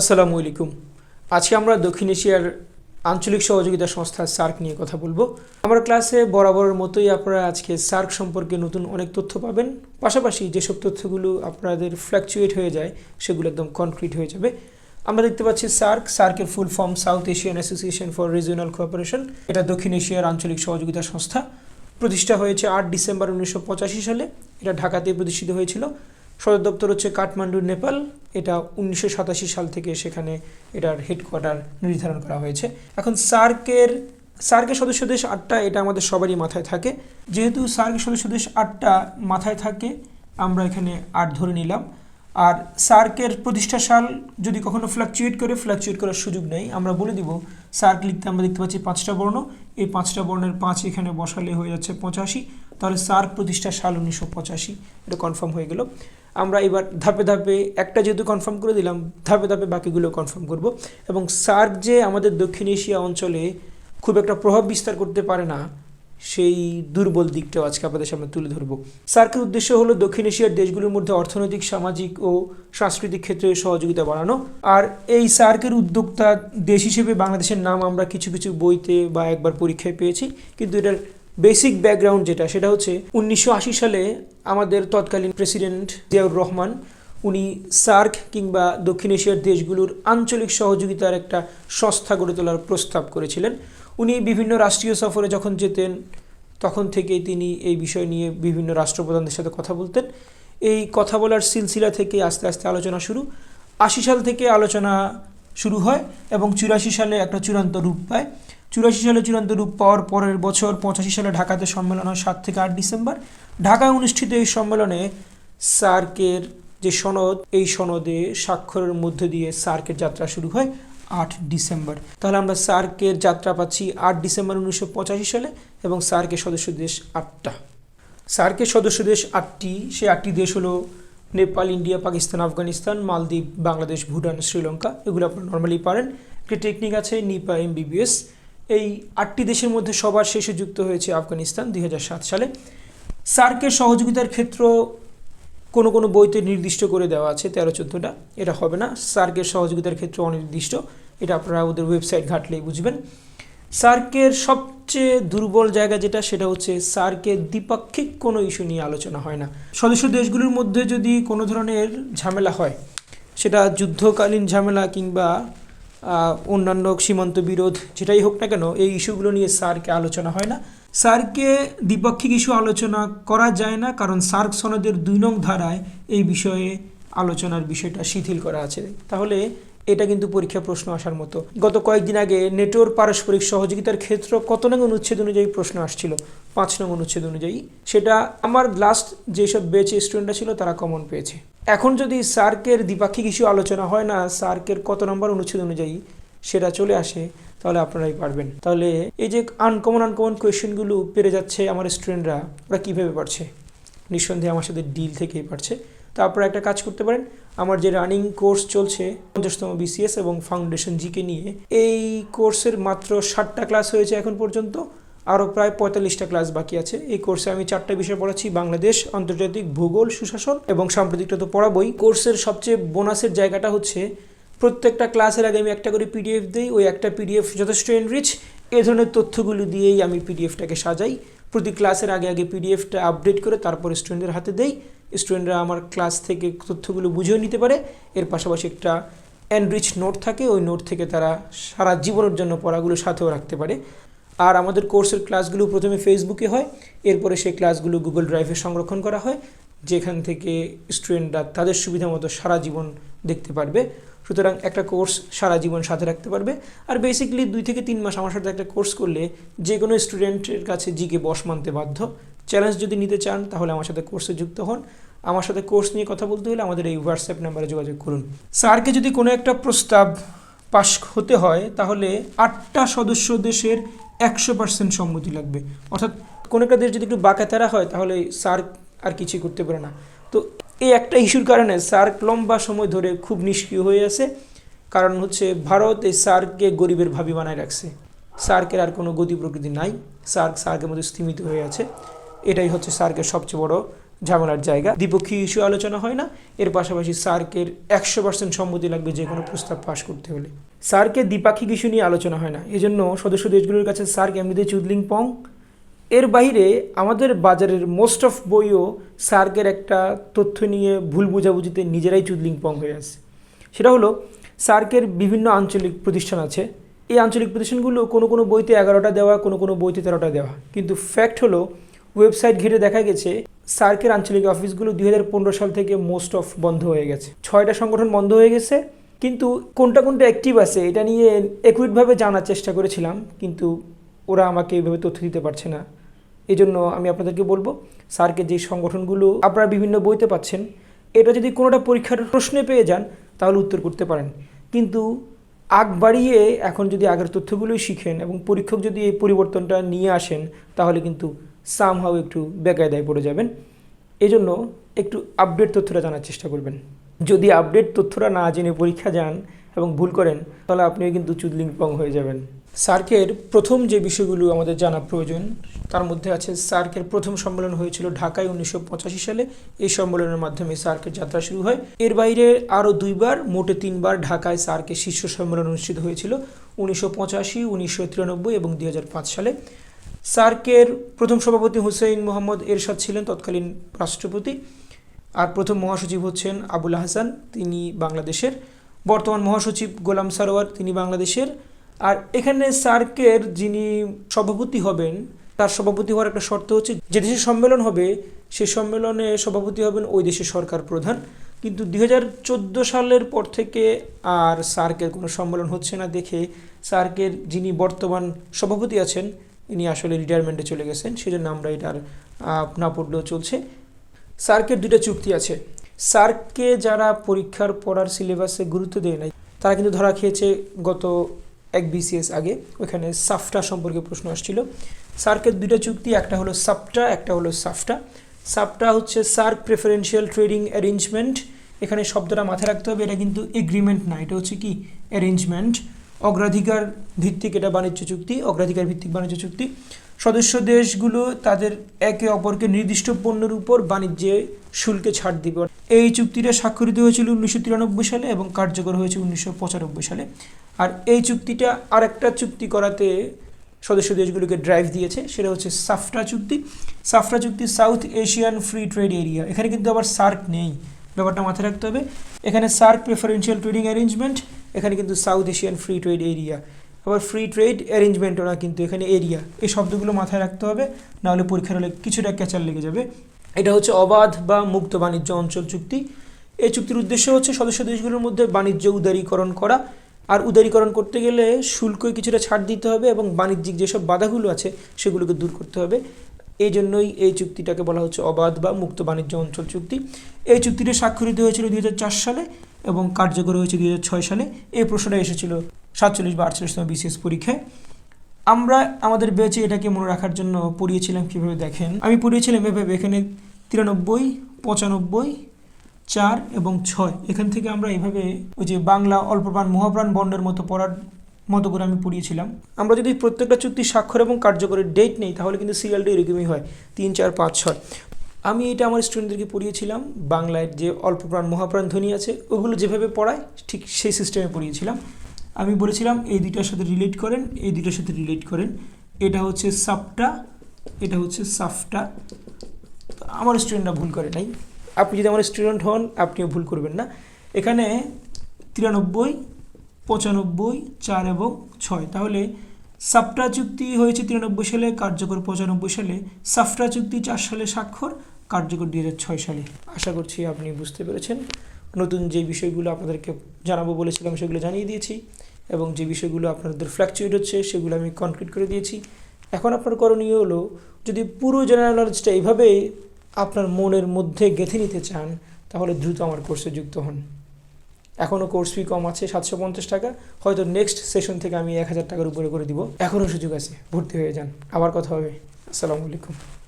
আসসালামু আলাইকুম। আজকে আমরা দক্ষিণ এশিয়ার আঞ্চলিক সহযোগিতা সংস্থা সার্ক নিয়ে কথা বলব। আমার ক্লাসে বরাবরের মতোই আপনারা আজকে সার্ক সম্পর্কে নতুন অনেক তথ্য পাবেন। পাশাপাশি যেসব তথ্যগুলো আপনাদের ফ্ল্যাকচুয়েট হয়ে যায়, সেগুলো একদম কনক্রিট হয়ে যাবে। আমরা দেখতে পাচ্ছি সার্ক, সার্কের full form South Asian Association for Regional Cooperation এটা দক্ষিণ এশিয়ার আঞ্চলিক সহযোগিতা সংস্থা। প্রতিষ্ঠা হয়েছে আট ডিসেম্বর উনিশশো পঁচাশি সালে। এটা ঢাকাতে প্রতিষ্ঠিত হয়েছিল। সদর দপ্তর হচ্ছে কাঠমান্ডু, নেপাল। এটা উনিশশো সাতাশি সাল থেকে সেখানে এটার হেডকোয়ার্টার নির্ধারণ করা হয়েছে। এখন সার্কের সার্কের সদস্য দেশ আটটা, এটা আমাদের সবারই মাথায় থাকে। যেহেতু সার্কের সদস্য দেশ আটটা মাথায় থাকে, আমরা এখানে আট ধরে নিলাম। আর সার্কের প্রতিষ্ঠা সাল যদি কখনো ফ্লাকচুয়েট করে ফ্লাকচুয়েট করার সুযোগ নেই। আমরা বলে দিব, সার্ক লিখতে আমরা দেখতে পাচ্ছি পাঁচটা বর্ণ। এই পাঁচটা বর্ণের পাঁচ এখানে বসালে হয়ে যাচ্ছে পঁচাশি। তাহলে সার্ক প্রতিষ্ঠা সাল উনিশশো পঁচাশি। এটা কনফার্ম হয়ে গেল। আমরা এবার ধাপে ধাপে একটা যেহেতু কনফার্ম করে দিলাম, ধাপে ধাপে বাকিগুলো কনফার্ম করব। এবং সার্ক যে আমাদের দক্ষিণ এশিয়া অঞ্চলে খুব একটা প্রভাব বিস্তার করতে পারে না সেই দুর্বল দিকটাও আজকে আপনাদের সামনে তুলে ধরবো। সার্কের উদ্দেশ্য হলো দক্ষিণ এশিয়ার দেশগুলোর মধ্যে অর্থনৈতিক, সামাজিক ও সাংস্কৃতিক ক্ষেত্রে সহযোগিতা বাড়ানো। আর এই সার্কের উদ্যোক্তা দেশ হিসেবে বাংলাদেশের নাম আমরা কিছু কিছু বইতে বা একবার পরীক্ষায় পেয়েছি। কিন্তু এটার বেসিক ব্যাকগ্রাউন্ড যেটা, সেটা হচ্ছে উনিশশো আশি সালে আমাদের তৎকালীন প্রেসিডেন্ট জিয়াউর রহমান, উনি সার্ক কিংবা দক্ষিণ এশিয়ার দেশগুলোর আঞ্চলিক সহযোগিতার একটা সংস্থা গড়ে তোলার প্রস্তাব করেছিলেন। উনি বিভিন্ন রাষ্ট্রীয় সফরে যখন যেতেন, তখন থেকেই তিনি এই বিষয় নিয়ে বিভিন্ন রাষ্ট্রপ্রধানদের সাথে কথা বলতেন। এই কথা বলার সিলসিলা থেকে আস্তে আস্তে আলোচনা শুরু। আশি সাল থেকে আলোচনা শুরু হয় এবং চুরাশি সালে একটা চূড়ান্ত রূপ পায়। চুরাশি সালে চূড়ান্ত রূপ পাওয়ার পরের বছর পঁচাশি সালে ঢাকাতে সম্মেলন হয় সাত থেকে আট ডিসেম্বর। ঢাকায় অনুষ্ঠিত এই সম্মেলনে সার্কের যে সনদ, এই সনদে স্বাক্ষরের মধ্য দিয়ে সার্কের যাত্রা শুরু হয়। আট ডিসেম্বর। তাহলে আমরা সার্কের যাত্রা পাচ্ছি আট ডিসেম্বর উনিশশো পঁচাশি সালে এবং সার্কের সদস্য দেশ আটটা। সার্কের সদস্য দেশ আটটি, সে আটটি দেশ হলো নেপাল, ইন্ডিয়া, পাকিস্তান, আফগানিস্তান, মালদ্বীপ, বাংলাদেশ, ভুটান, শ্রীলঙ্কা, এগুলো আপনারা নর্মালি পারেন। একটি টেকনিক আছে, নিপা এমবিবিএস। এই আটটি দেশের মধ্যে সবার শেষে যুক্ত হয়েছে আফগানিস্তান দুই হাজার সাত সালে। সার্কের সহযোগিতার ক্ষেত্র কোনো কোনো বইতে নির্দিষ্ট করে দেওয়া আছে, তেরো চোদ্দোটা। এটা হবে না। সার্কের সহযোগিতার ক্ষেত্রে অনির্দিষ্ট। এটা আপনারা ওদের ওয়েবসাইট ঘাটলেই বুঝবেন। সার্কের সবচেয়ে দুর্বল জায়গা যেটা, সেটা হচ্ছে সার্কের দ্বিপাক্ষিক কোনো ইস্যু নিয়ে আলোচনা হয় না। সদস্য দেশগুলির মধ্যে যদি কোনো ধরনের ঝামেলা হয়, সেটা যুদ্ধকালীন ঝামেলা কিংবা অন্যান্য সীমান্ত বিরোধ যেটাই হোক না কেন, এই ইস্যুগুলো নিয়ে সার্কে আলোচনা হয় না। সার্কে দ্বিপাক্ষিক ইস্যু আলোচনা করা যায় না, কারণ সার্ক সনদের দুই নং ধারায় এই বিষয়ে আলোচনার বিষয়টা শিথিল করা আছে। তাহলে এটা কিন্তু পরীক্ষা প্রশ্ন আসার মতো। গত কয়েকদিন আগে নেটোর পারস্পরিক সহযোগিতার ক্ষেত্র কত নং অনুচ্ছেদ অনুযায়ী প্রশ্ন আসছিল? পাঁচ নং অনুচ্ছেদ অনুযায়ী। সেটা আমার লাস্ট যেসব বেচে স্টুডেন্টরা ছিল তারা কমন পেয়েছে। এখন যদি সার্কের দ্বিপাক্ষিক ইস্যু আলোচনা হয় না, সার্কের কত নম্বর অনুচ্ছেদ অনুযায়ী সেটা চলে আসে, তাহলে আপনারাই পারবেন। তাহলে এই যে আনকমন আনকমন কোয়েশ্চেনগুলো পেরে যাচ্ছে আমার স্টুডেন্টরা ওরা কীভাবে পারছে? নিঃসন্দেহে আমার সাথে ডিল থেকেই পারছে। তো আপনারা একটা কাজ করতে পারেন, আমার যে রানিং কোর্স চলছে, পঞ্চাশতম বিসিএস এবং ফাউন্ডেশন জিকে নিয়ে, এই কোর্সের মাত্র ষাটটা ক্লাস হয়েছে এখন পর্যন্ত। আরও প্রায় পঁয়তাল্লিশটা ক্লাস বাকি আছে। এই কোর্সে আমি চারটা বিষয় পড়াচ্ছি, বাংলাদেশ, আন্তর্জাতিক ভূগোল, সুশাসন এবং সাম্প্রতিকটা তো পড়াবই। কোর্সের সবচেয়ে বোনাসের জায়গাটা হচ্ছে, প্রত্যেকটা ক্লাসের আগে আমি একটা করে পিডিএফ দিই, ওই একটা পিডিএফ যথেষ্ট এনরিচ এ ধরনের তথ্যগুলো দিয়েই আমি পিডিএফটাকে সাজাই। প্রতি ক্লাসের আগে আগে পিডিএফটা আপডেট করে তারপর স্টুডেন্টদের হাতে দেই। স্টুডেন্টরা আমার ক্লাস থেকে তথ্যগুলো বুঝেও নিতে পারে। এর পাশাপাশি একটা এনরিচ নোট থাকে, ওই নোট থেকে তারা সারা জীবনের জন্য পড়াগুলো সাথেও রাখতে পারে। আর আমাদের কোর্সের ক্লাসগুলো প্রথমে ফেসবুকে হয়, এরপরে সেই ক্লাসগুলো গুগল ড্রাইভে সংরক্ষণ করা হয়, যেখান থেকে স্টুডেন্টরা তাদের সুবিধা মতো সারা জীবন দেখতে পারবে। সুতরাং একটা কোর্স সারা জীবন সাথে রাখতে পারবে। আর বেসিক্যালি দুই থেকে তিন মাস আমার সাথে একটা কোর্স করলে যে কোনো স্টুডেন্টের কাছে জিকে বস মানতে বাধ্য। চ্যালেঞ্জ যদি নিতে চান, তাহলে আমার সাথে কোর্সে যুক্ত হন। আমার সাথে কোর্স নিয়ে কথা বলতে হলে আমাদের এই হোয়াটসঅ্যাপ নাম্বারে যোগাযোগ করুন। স্যারকে যদি কোনো একটা প্রস্তাব পাশ হতে হয়, তাহলে আটটা সদস্য দেশের একশো পার্সেন্ট সম্মতি লাগবে। অর্থাৎ কোনো একটা দেশ যদি একটু বাঁকাতারা হয়, তাহলে সার্ক আর কিছুই করতে পারে না। তো এই একটা ইস্যুর কারণে সার্ক লম্বা সময় ধরে খুব নিষ্ক্রিয় হয়ে আছে। কারণ হচ্ছে ভারত এই সার্ককে গরিবের ভাবি বানায় রাখছে। সার্কের আর কোনো গতি প্রকৃতি নাই। সার্ক সার্কের মধ্যে স্থিমিত হয়ে আছে। এটাই হচ্ছে সার্কের সবচেয়ে বড় ঝামেলার জায়গা। দ্বিপক্ষীয় ইস্যু আলোচনা হয় না। এর পাশাপাশি সার্কের একশো পার্সেন্ট সম্মতি লাগবে যে কোনো প্রস্তাব পাশ করতে হলে। সার্কের দ্বিপাক্ষিক ইস্যু নিয়ে আলোচনা হয় না। এজন্য সদস্য দেশগুলোর কাছে সার্ক এমনিতে চুদলিং পং। এর বাইরে আমাদের বাজারের মোস্ট অফ বইও সার্কের একটা তথ্য নিয়ে ভুল বোঝাবুঝিতে নিজেরাই চুদলিং পং হয়ে আছে। সেটা হলো সার্কের বিভিন্ন আঞ্চলিক প্রতিষ্ঠান আছে। এই আঞ্চলিক প্রতিষ্ঠানগুলো কোনো কোনো বইতে এগারোটা দেওয়া, কোনো কোনো বইতে তেরোটা দেওয়া। কিন্তু ফ্যাক্ট হলো ওয়েবসাইট ঘেটে দেখা গেছে, সার্কের আঞ্চলিক অফিসগুলো দু হাজার পনেরো সাল থেকে মোস্ট অফ বন্ধ হয়ে গেছে। ছয়টা সংগঠন বন্ধ হয়ে গেছে, কিন্তু কোনটা কোনটা অ্যাক্টিভ আছে এটা নিয়ে একুইটভাবে জানার চেষ্টা করেছিলাম, কিন্তু ওরা আমাকে এইভাবে তথ্য দিতে পারছে না। এই জন্য আমি আপনাদেরকে বলব স্যারকে যে সংগঠনগুলো আপনারা বিভিন্ন বইতে পাচ্ছেন, এটা যদি কোনোটা পরীক্ষার প্রশ্নে পেয়ে যান, তাহলে উত্তর করতে পারেন। কিন্তু আগ বাড়িয়ে এখন যদি আগের তথ্যগুলোই শিখেন এবং পরীক্ষক যদি এই পরিবর্তনটা নিয়ে আসেন, তাহলে কিন্তু সামহাও একটু বেকায়দায় পড়ে যাবেন। এজন্য একটু আপডেট তথ্যটা জানার চেষ্টা করবেন। যদি আপডেট তথ্যটা না জেনে পরীক্ষা যান এবং ভুল করেন, তাহলে আপনিও কিন্তু চুদলিং পং হয়ে যাবেন। সার্কের প্রথম যে বিষয়গুলো আমাদের জানা প্রয়োজন, তার মধ্যে আছে সার্কের প্রথম সম্মেলন হয়েছিল ঢাকায় উনিশশো পঁচাশি সালে। এই সম্মেলনের মাধ্যমে সার্কের যাত্রা শুরু হয়। এর বাইরে আরও দুইবার, মোটে তিনবার ঢাকায় সার্কের শীর্ষ সম্মেলন অনুষ্ঠিত হয়েছিল উনিশশো পঁচাশি, উনিশশো তিরানব্বই এবং দুই হাজার পাঁচ সালে। সার্কের প্রথম সভাপতি হুসেইন মোহাম্মদ এরশাদ ছিলেন তৎকালীন রাষ্ট্রপতি। আর প্রথম মহাসচিব হচ্ছেন আবুল হাসান, তিনি বাংলাদেশের। বর্তমান মহাসচিব গোলাম সারোয়ার, তিনি বাংলাদেশের। আর এখানে সার্কের যিনি সভাপতি হবেন, তার সভাপতি হওয়ার একটা শর্ত হচ্ছে, যে দেশে সম্মেলন হবে, সে সম্মেলনে সভাপতি হবেন ওই দেশের সরকার প্রধান। কিন্তু দু হাজার চোদ্দ সালের পর থেকে আর সার্কের কোনো সম্মেলন হচ্ছে না দেখে সার্কের যিনি বর্তমান সভাপতি আছেন ইনি আসলে রিটায়ারমেন্টে চলে গেছেন, সেজন্য আমরা এটার না পড়লেও চলছে। সার্কের দুটো চুক্তি আছে। সার্ককে যারা পরীক্ষার পড়ার সিলেবাসে গুরুত্ব দেয় নাই, তারা কিন্তু ধরা খেয়েছে গত এক বিসিএস আগে ওখানে সাফটা সম্পর্কে প্রশ্ন আসছিল। সার্কের দুটো চুক্তি, একটা হলো সাপটা একটা হলো সাফটা সাপটা হচ্ছে সার্ক প্রেফারেন্সিয়াল ট্রেডিং অ্যারেঞ্জমেন্ট এখানে শব্দটা মাথায় রাখতে হবে, এটা কিন্তু এগ্রিমেন্ট না, এটা হচ্ছে কি? অ্যারেঞ্জমেন্ট অগ্রাধিকার ভিত্তিক এটা বাণিজ্য চুক্তি, অগ্রাধিকার ভিত্তিক বাণিজ্য চুক্তি। সদস্য দেশগুলো তাদের একে অপরকে নির্দিষ্ট পণ্যের উপর বাণিজ্যে শুল্কে ছাড় দিবে। এই চুক্তিটা স্বাক্ষরিত হয়েছিল উনিশশো তিরানব্বই সালে এবং কার্যকর হয়েছে উনিশশো পঁচানব্বই সালে। আর এই চুক্তিটা আরেকটা চুক্তি করাতে সদস্য দেশগুলোকে ড্রাইভ দিয়েছে, সেটা হচ্ছে সাফটা চুক্তি। সাফটা চুক্তি South Asian free trade area এখানে কিন্তু আবার সার্ক নেই। ব্যাপারটা মাথায় রাখতে হবে। এখানে সার্ক প্রেফারেন্সিয়াল ট্রেডিং অ্যারেঞ্জমেন্ট এখানে কিন্তু South Asian free trade area আবার ফ্রি ট্রেড অ্যারেঞ্জমেন্টও না কিন্তু এখানে এরিয়া এই শব্দগুলো মাথায় রাখতে হবে, নাহলে পরীক্ষার হলে কিছুটা ক্যাচার লেগে যাবে। এটা হচ্ছে অবাধ বা মুক্ত বাণিজ্য অঞ্চল চুক্তি। এই চুক্তির উদ্দেশ্য হচ্ছে সদস্য দেশগুলোর মধ্যে বাণিজ্য উদারীকরণ করা। আর উদারীকরণ করতে গেলে শুল্কই কিছুটা ছাড় দিতে হবে এবং বাণিজ্যিক যেসব বাধাগুলো আছে, সেগুলোকে দূর করতে হবে। এই জন্যই এই চুক্তিটাকে বলা হচ্ছে অবাধ বা মুক্ত বাণিজ্য অঞ্চল চুক্তি। এই চুক্তিটি স্বাক্ষরিত হয়েছিল দুই হাজার চার সালে। এবং কার্যকর হয়েছে দুই হাজার ছয় সালে। এই প্রশ্নটা এসেছিল সাতচল্লিশ বা আটচল্লিশতম বিসিএস পরীক্ষায়। আমরা আমাদের বেচে এটাকে মনে রাখার জন্য পড়িয়েছিলাম কীভাবে দেখেন। আমি পড়িয়েছিলাম এভাবে, এখানে তিরানব্বই, পঁচানব্বই, চার এবং ছয়। এখান থেকে আমরা এভাবে ওই যে বাংলা অল্পপ্রাণ, মহাপ্রাণ বর্ণের মতো পড়ার মতো করে আমি পড়িয়েছিলাম। আমরা যদি প্রত্যেকটা চুক্তি স্বাক্ষর এবং কার্যকরের ডেট নেই, তাহলে কিন্তু সিরিয়ালটা এরকমই হয়। তিন, চার, পাঁচ, ছয়। আমি এটা আমার স্টুডেন্টদেরকে পড়িয়েছিলাম, বাংলায় যে অল্প প্রাণ মহাপ্রাণ ধ্বনি আছে, ওগুলো যেভাবে পড়ায়, ঠিক সেই সিস্টেমে পড়িয়েছিলাম। আমি বলেছিলাম, এই দুইটার সাথে রিলেট করেন, এই দুইটার সাথে রিলেট করেন। এটা হচ্ছে সাপটা, এটা হচ্ছে সাফটা। আমার স্টুডেন্টরা ভুল করে নাই। আপনি যদি আমার স্টুডেন্ট হন, আপনিও ভুল করবেন না। এখানে তিরানব্বই, পঁচানব্বই, চার এবং ছয়। তাহলে সাপটা চুক্তি হয়েছে তিরানব্বই সালে, কার্যকর পঁচানব্বই সালে। সাফটা চুক্তি চার সালে স্বাক্ষর। কার্যকর দুই সালে। আশা করছি আপনি বুঝতে পেরেছেন। নতুন যে বিষয়গুলো আপনাদেরকে জানাব বলেছিলাম সেগুলো জানিয়ে দিয়েছি এবং যে বিষয়গুলো আপনাদের ফ্ল্যাকচুয়েট হচ্ছে সেগুলো আমি কনক্রিট করে দিয়েছি। এখন আপনার করণীয় হলো, যদি পুরো জেনারেল নলেজটা এইভাবে আপনার মনের মধ্যে গেঁথে নিতে চান, তাহলে দ্রুত আমার কোর্সে যুক্ত হন। এখনও কোর্স ফি কম আছে, সাতশো পঞ্চাশ টাকা। হয়তো নেক্সট সেশন থেকে আমি এক হাজার টাকার উপরে করে দিব। এখনও সুযোগ আছে, ভর্তি হয়ে যান। আবার কথা হবে। আসসালামু আলাইকুম।